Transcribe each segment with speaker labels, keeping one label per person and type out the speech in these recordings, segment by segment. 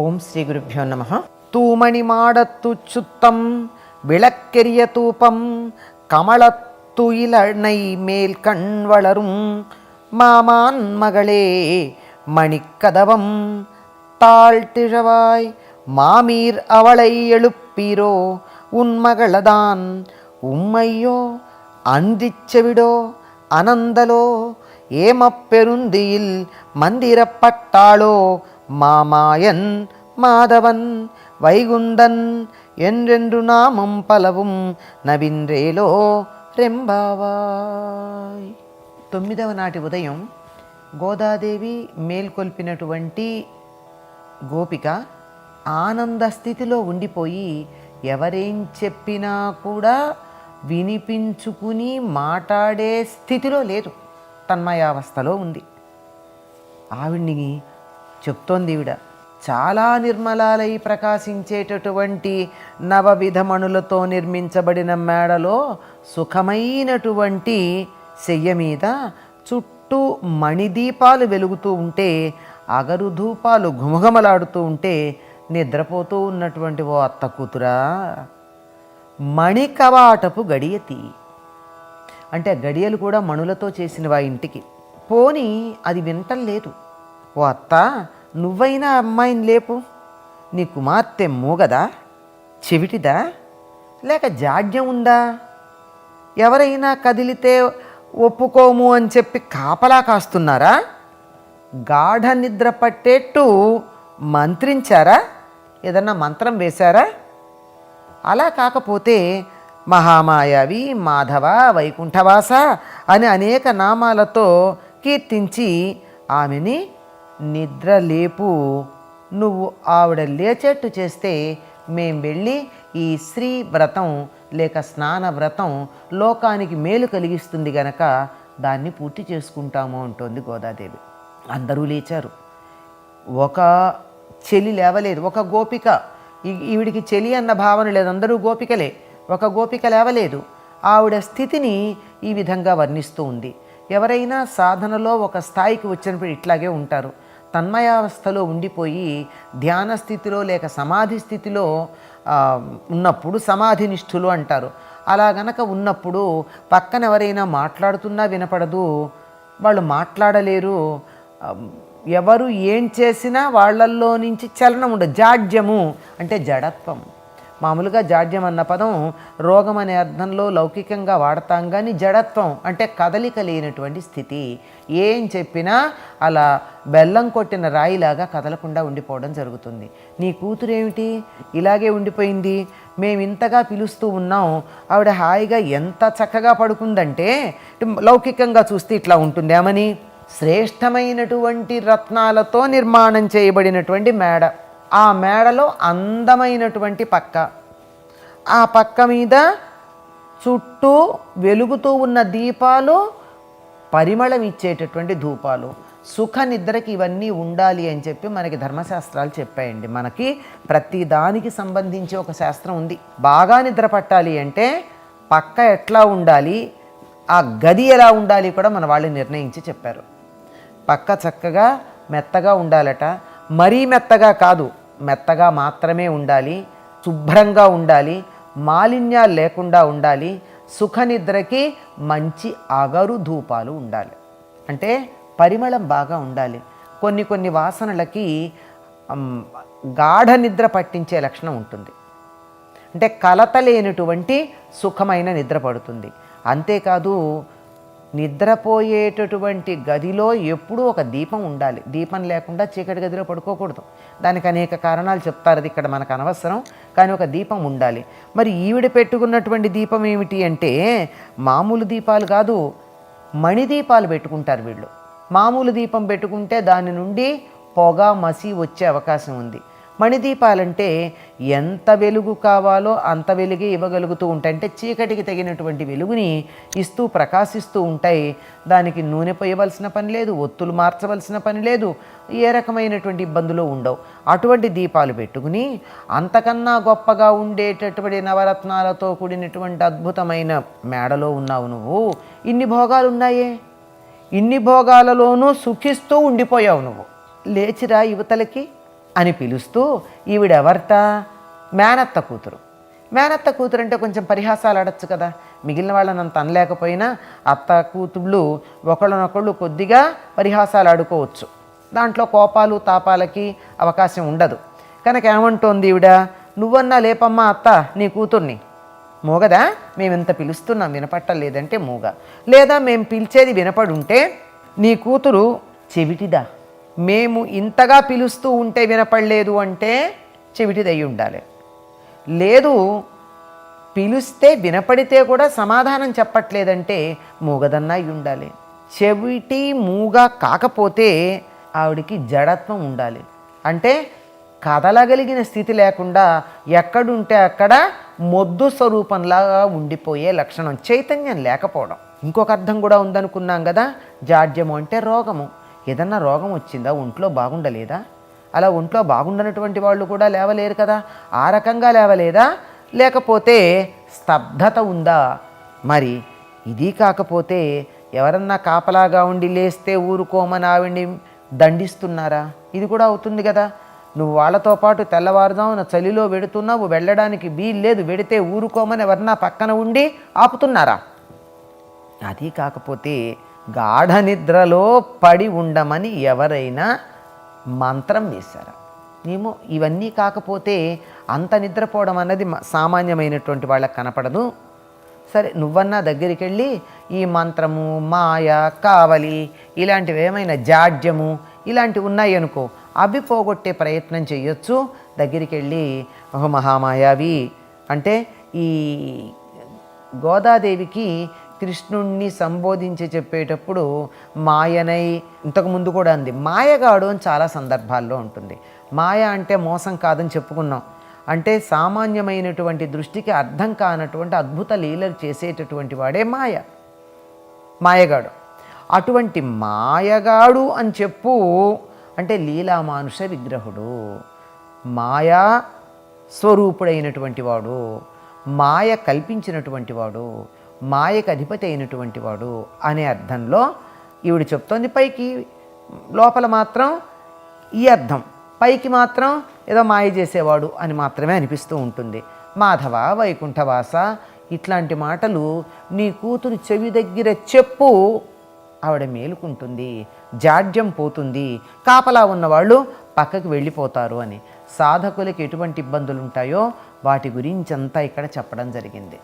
Speaker 1: ஓம் ஸ்ரீ குருப்பியோ நம தூமணி மாடத்து சுத்தம் விளக்கெரிய தூபம் கமலத்துயிலணை மேல் கண் வளரும் மாமான் மகளே மணிக்கதவம் தாழ்த்திழவாய் மாமீர் அவளை எழுப்பீரோ உன் மகளதான் உம்மையோ அந்திச்செவிடோ அனந்தலோ ஏமப்பெருந்தியில் மந்திரப்பட்டாளோ மாமாயன் மாதவன் வைகுந்தன் என்றென்று நாமம் பலவும் నవింద్రేలో రెంబావాయ్ తొమ్మిదవ నాటి ఉదయం గోదాదేవి మేల్కొల్పినటువంటి గోపిక ఆనంద స్థితిలో ఉండిపోయి ఎవరేం చెప్పినా కూడా వినిపించుకుని మాట్లాడే స్థితిలో లేదు తన్మయావస్థలో ఉంది ఆవిడ్ని చెప్తోంది ఈవిడ చాలా నిర్మలాలై ప్రకాశించేటటువంటి నవవిధమణులతో నిర్మించబడిన మేడలో సుఖమైనటువంటి శయ్య మీద చుట్టూ మణిదీపాలు వెలుగుతూ ఉంటే అగరు ధూపాలు ఘుమఘమలాడుతూ ఉంటే నిద్రపోతూ ఉన్నటువంటి ఓ అత్త కూతురా. మణికవాటపు గడియతి. అంటే గడియలు కూడా మణులతో చేసినవా ఇంటికి? పోని అది వింటం లేదు. ఓ అత్త నువ్వైనా అమ్మాయిని లేపు. నీ కుమార్తె మూగదా? చెవిటిదా? లేక జాడ్యం ఉందా? ఎవరైనా కదిలితే ఒప్పుకోము అని చెప్పి కాపలా కాస్తున్నారా? గాఢ నిద్ర పట్టేట్టు మంత్రించారా? ఏదన్నా మంత్రం వేశారా? అలా కాకపోతే మహామాయావి మాధవ వైకుంఠవాస అని అనేక నామాలతో కీర్తించి ఆమెని నిద్ర లేపు. నువ్వు ఆవిడ లేచేట్టు చేస్తే మేం వెళ్ళి ఈ స్త్రీ వ్రతం లేక స్నాన వ్రతం లోకానికి మేలు కలిగిస్తుంది గనక దాన్ని పూర్తి చేసుకుంటాము అంటోంది గోదాదేవి. అందరూ లేచారు. ఒక చెలి లేవలేదు. ఒక గోపిక. ఈవిడికి చెలి అన్న భావన లేదు. అందరూ గోపికలే. ఒక గోపిక లేవలేదు. ఆవిడ స్థితిని ఈ విధంగా వర్ణిస్తూ ఉంది ఎవరైనా సాధనలో ఒక స్థాయికి వచ్చినప్పుడు ఇట్లాగే ఉంటారు. తన్మయావస్థలో ఉండిపోయి ధ్యాన స్థితిలో లేక సమాధి స్థితిలో ఉన్నప్పుడు సమాధి నిష్ఠులు అంటారు. అలా గనక ఉన్నప్పుడు పక్కన ఎవరైనా మాట్లాడుతున్నా వినపడదు వాళ్ళు మాట్లాడలేరు ఎవరు ఏం చేసినా వాళ్ళల్లో నుంచి చలనం ఉండదు. జాడ్యము అంటే జడత్వం. మామూలుగా జాడ్యం అన్న పదం రోగం అనే అర్థంలో లౌకికంగా వాడతాం కానీ జడత్వం అంటే కదలిక లేనటువంటి స్థితి. ఏం చెప్పినా అలా బెల్లం కొట్టిన రాయిలాగా కదలకుండా ఉండిపోవడం జరుగుతుంది. నీ కూతురేమిటి ఇలాగే ఉండిపోయింది. మేము ఇంతగా పిలుస్తూ ఉన్నాం. ఆవిడ హాయిగా ఎంత చక్కగా పడుకుందంటే లౌకికంగా చూస్తే ఇట్లా ఉంటుంది ఏమని శ్రేష్టమైనటువంటి రత్నాలతో నిర్మాణం చేయబడినటువంటి మేడ. ఆ మేడలో అందమైనటువంటి పక్క. ఆ పక్క మీద చుట్టూ వెలుగుతూ ఉన్న దీపాలు పరిమళం ఇచ్చేటటువంటి ధూపాలు. సుఖ నిద్రకి ఇవన్నీ ఉండాలి అని చెప్పి మనకి ధర్మశాస్త్రాలు చెప్పాయండి. మనకి ప్రతి దానికి సంబంధించి ఒక శాస్త్రం ఉంది. బాగా నిద్ర పట్టాలి అంటే పక్క ఎట్లా ఉండాలి ఆ గది ఎలా ఉండాలి కూడా మన వాళ్ళు నిర్ణయించి చెప్పారు. పక్క చక్కగా మెత్తగా ఉండాలట. మరీ మెత్తగా కాదు మెత్తగా మాత్రమే ఉండాలి శుభ్రంగా ఉండాలి మాలిన్యాలు లేకుండా ఉండాలి సుఖనిద్రకి మంచి అగరు ధూపాలు ఉండాలి. అంటే పరిమళం బాగా ఉండాలి. కొన్ని కొన్ని వాసనలకి గాఢ నిద్ర పట్టించే లక్షణం ఉంటుంది. అంటే కలత లేనటువంటి సుఖమైన నిద్ర పడుతుంది. అంతేకాదు నిద్రపోయేటటువంటి గదిలో ఎప్పుడూ ఒక దీపం ఉండాలి. దీపం లేకుండా చీకటి గదిలో పడుకోకూడదు. దానికి అనేక కారణాలు చెప్తారు. అది ఇక్కడ మనకు అనవసరం కానీ ఒక దీపం ఉండాలి. మరి ఈవిడ పెట్టుకున్నటువంటి దీపం ఏమిటి అంటే మామూలు దీపాలు కాదు మణిదీపాలు పెట్టుకుంటారు వీళ్ళు. మామూలు దీపం పెట్టుకుంటే దాని నుండి పొగ మసి వచ్చే అవకాశం ఉంది. మణిదీపాలంటే ఎంత వెలుగు కావాలో అంత వెలుగే ఇవ్వగలుగుతూ ఉంటాయి. అంటే చీకటికి తగినటువంటి వెలుగుని ఇస్తూ ప్రకాశిస్తూ ఉంటాయి. దానికి నూనె పోయవలసిన పని లేదు ఒత్తులు మార్చవలసిన పని లేదు ఏ రకమైనటువంటి ఇబ్బందులు ఉండవు. అటువంటి దీపాలు పెట్టుకుని అంతకన్నా గొప్పగా ఉండేటటువంటి నవరత్నాలతో కూడినటువంటి అద్భుతమైన మేడలో ఉన్నావు నువ్వు. ఇన్ని భోగాలు ఉన్నాయే ఇన్ని భోగాలలోనూ సుఖిస్తూ ఉండిపోయావు నువ్వు. లేచిరా యువతలకి. అని పిలుస్తూ ఈవిడెవర్త? మేనత్త కూతురు. మేనత్త కూతురు అంటే కొంచెం పరిహాసాలు ఆడచ్చు కదా. మిగిలిన వాళ్ళని అంత అనలేకపోయినా అత్త కూతుళ్ళు ఒకళ్ళనొకళ్ళు కొద్దిగా పరిహాసాలు ఆడుకోవచ్చు. దాంట్లో కోపాలు తాపాలకి అవకాశం ఉండదు. కనుక ఏమంటోంది ఈవిడ? నువ్వన్నా లేపమ్మా అత్త నీ కూతుర్ని. మూగదా? మేము ఇంత పిలుస్తున్నాం వినపట్టలేదంటే మూగ. లేదా మేము పిలిచేది వినపడుంటే నీ కూతురు చెవిటిదా? మేము ఇంతగా పిలుస్తూ ఉంటే వినపడలేదు అంటే చెవిటిదై ఉండాలి. లేదు పిలిస్తే వినపడితే కూడా సమాధానం చెప్పట్లేదంటే మూగదన్నా అయి ఉండాలి. చెవిటి మూగ కాకపోతే ఆవిడికి జడత్వం ఉండాలి. అంటే కదలగలిగిన స్థితి లేకుండా ఎక్కడుంటే అక్కడ మొద్దు స్వరూపంలాగా ఉండిపోయే లక్షణం చైతన్యం లేకపోవడం. ఇంకొక అర్థం కూడా ఉందనుకున్నాం కదా జాడ్యము అంటే రోగము. ఏదన్నా రోగం వచ్చిందా? ఒంట్లో బాగుండలేదా? అలా ఒంట్లో బాగుండనటువంటి వాళ్ళు కూడా లేవలేరు కదా. ఆ రకంగా లేవలేదా? లేకపోతే స్తబ్దత ఉందా? మరి ఇది కాకపోతే ఎవరన్నా కాపలాగా ఉండి లేస్తే ఊరుకోమని ఆవిడ్ని దండిస్తున్నారా? ఇది కూడా అవుతుంది కదా. నువ్వు వాళ్ళతో పాటు తెల్లవారుదామున చలిలో వెడుతున్నావు వెళ్ళడానికి వీలు లేదు వెడితే ఊరుకోమని ఎవరన్నా పక్కన ఉండి ఆపుతున్నారా? అది కాకపోతే గాఢ నిద్రలో పడి ఉండమని ఎవరైనా మంత్రం వేశారా. ఏమో ఇవన్నీ కాకపోతే అంత నిద్రపోవడం అన్నది సామాన్యమైనటువంటి వాళ్ళకి కనపడదు. సరే నువ్వన్నా దగ్గరికి వెళ్ళి ఈ మంత్రము మాయ కావలి ఇలాంటివి ఏమైనా జాడ్యము ఇలాంటివి ఉన్నాయి అనుకో అవి పోగొట్టే ప్రయత్నం చేయొచ్చు దగ్గరికి వెళ్ళి మహామాయావి అంటే ఈ గోదాదేవికి కృష్ణుణ్ణి సంబోధించి చెప్పేటప్పుడు మాయనై ఇంతకుముందు కూడా అంది మాయగాడు అని చాలా సందర్భాల్లో ఉంటుంది. మాయ అంటే మోసం కాదని చెప్పుకున్నాం. అంటే సామాన్యమైనటువంటి దృష్టికి అర్థం కానటువంటి అద్భుత లీలలు చేసేటటువంటి వాడే మాయ మాయగాడు. అటువంటి మాయగాడు అని చెప్పు అంటే లీలామానుష విగ్రహుడు మాయా స్వరూపుడైనటువంటి వాడు మాయ కల్పించినటువంటి వాడు మాయకు అధిపతి అయినటువంటి వాడు అనే అర్థంలో ఈవిడ చెప్తోంది పైకి లోపల మాత్రం ఈ అర్థం. పైకి మాత్రం ఏదో మాయ చేసేవాడు అని మాత్రమే అనిపిస్తూ ఉంటుంది. మాధవ వైకుంఠవాస ఇట్లాంటి మాటలు నీ కూతురు చెవి దగ్గర చెప్పు. ఆవిడ మేలుకుంటుంది జాడ్యం పోతుంది. కాపలా ఉన్నవాళ్ళు పక్కకి వెళ్ళిపోతారు అని. సాధకులకి ఎటువంటి ఇబ్బందులు ఉంటాయో వాటి గురించి అంతా ఇక్కడ చెప్పడం జరిగింది.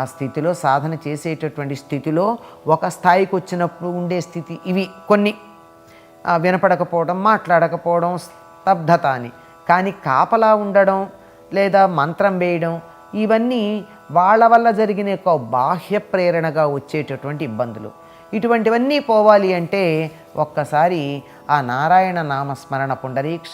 Speaker 1: ఆ స్థితిలో సాధన చేసేటటువంటి స్థితిలో ఒక స్థాయికి వచ్చినప్పుడు ఉండే స్థితి ఇవి కొన్ని. వినపడకపోవడం మాట్లాడకపోవడం స్తబ్దత అని. కానీ కాపలా ఉండడం లేదా మంత్రం వేయడం ఇవన్నీ వాళ్ళ వల్ల జరిగిన యొక్క బాహ్య ప్రేరణగా వచ్చేటటువంటి ఇబ్బందులు. ఇటువంటివన్నీ పోవాలి అంటే ఒక్కసారి ఆ నారాయణ నామస్మరణ పుండరీక్ష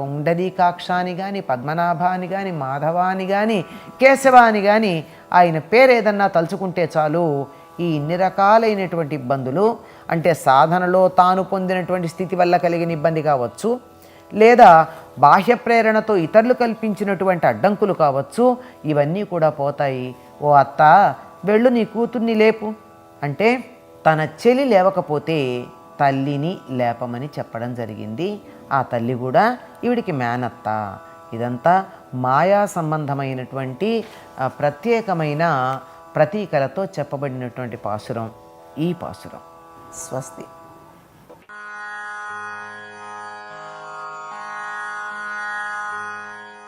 Speaker 1: పుండరీకాక్షాని కానీ పద్మనాభాని కానీ మాధవాని కానీ కేశవాని కానీ ఆయన పేరు ఏదన్నా తలుచుకుంటే చాలు ఈ ఇన్ని రకాలైనటువంటి ఇబ్బందులు. అంటే సాధనలో తాను పొందినటువంటి స్థితి వల్ల కలిగిన ఇబ్బంది కావచ్చు లేదా బాహ్య ప్రేరణతో ఇతరులు కల్పించినటువంటి అడ్డంకులు కావచ్చు ఇవన్నీ కూడా పోతాయి. ఓ అత్త వెళ్ళు నీ కూతుర్ని లేపు. అంటే తన చెలి లేవకపోతే తల్లిని లేపమని చెప్పడం జరిగింది. ఆ తల్లి కూడా ఈవిడికి మేనత్త. ఇదంతా మాయా సంబంధమైనటువంటి ప్రత్యేకమైన ప్రతీకలతో చెప్పబడినటువంటి పాసురం ఈ పాసురం స్వస్తి.